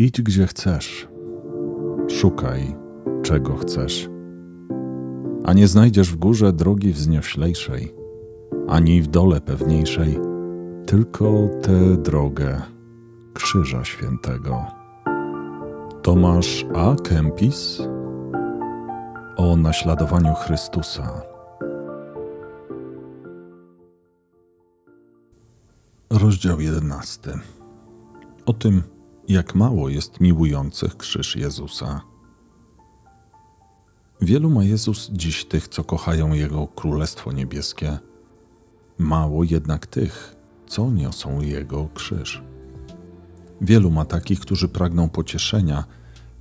Idź gdzie chcesz, szukaj czego chcesz, a nie znajdziesz w górze drogi wznioślejszej, ani w dole pewniejszej, tylko tę drogę Krzyża Świętego. Tomasz A. Kempis o naśladowaniu Chrystusa. Rozdział 11. O tym, jak mało jest miłujących krzyż Jezusa. Wielu ma Jezus dziś tych, co kochają Jego Królestwo Niebieskie, mało jednak tych, co niosą Jego krzyż. Wielu ma takich, którzy pragną pocieszenia,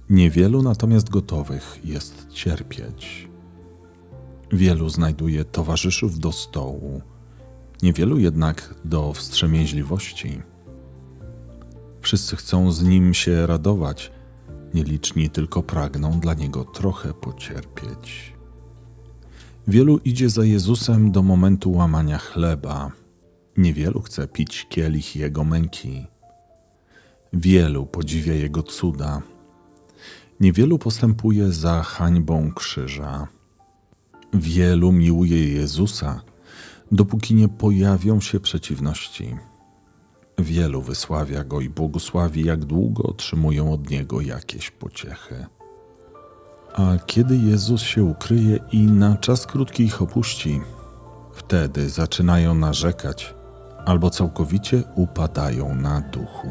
niewielu natomiast gotowych jest cierpieć. Wielu znajduje towarzyszów do stołu, niewielu jednak do wstrzemięźliwości. Wszyscy chcą z nim się radować, nieliczni tylko pragną dla niego trochę pocierpieć. Wielu idzie za Jezusem do momentu łamania chleba, niewielu chce pić kielich jego męki. Wielu podziwia jego cuda, niewielu postępuje za hańbą krzyża. Wielu miłuje Jezusa, dopóki nie pojawią się przeciwności. Wielu wysławia go i błogosławi, jak długo otrzymują od niego jakieś pociechy. A kiedy Jezus się ukryje i na czas krótki ich opuści, wtedy zaczynają narzekać albo całkowicie upadają na duchu.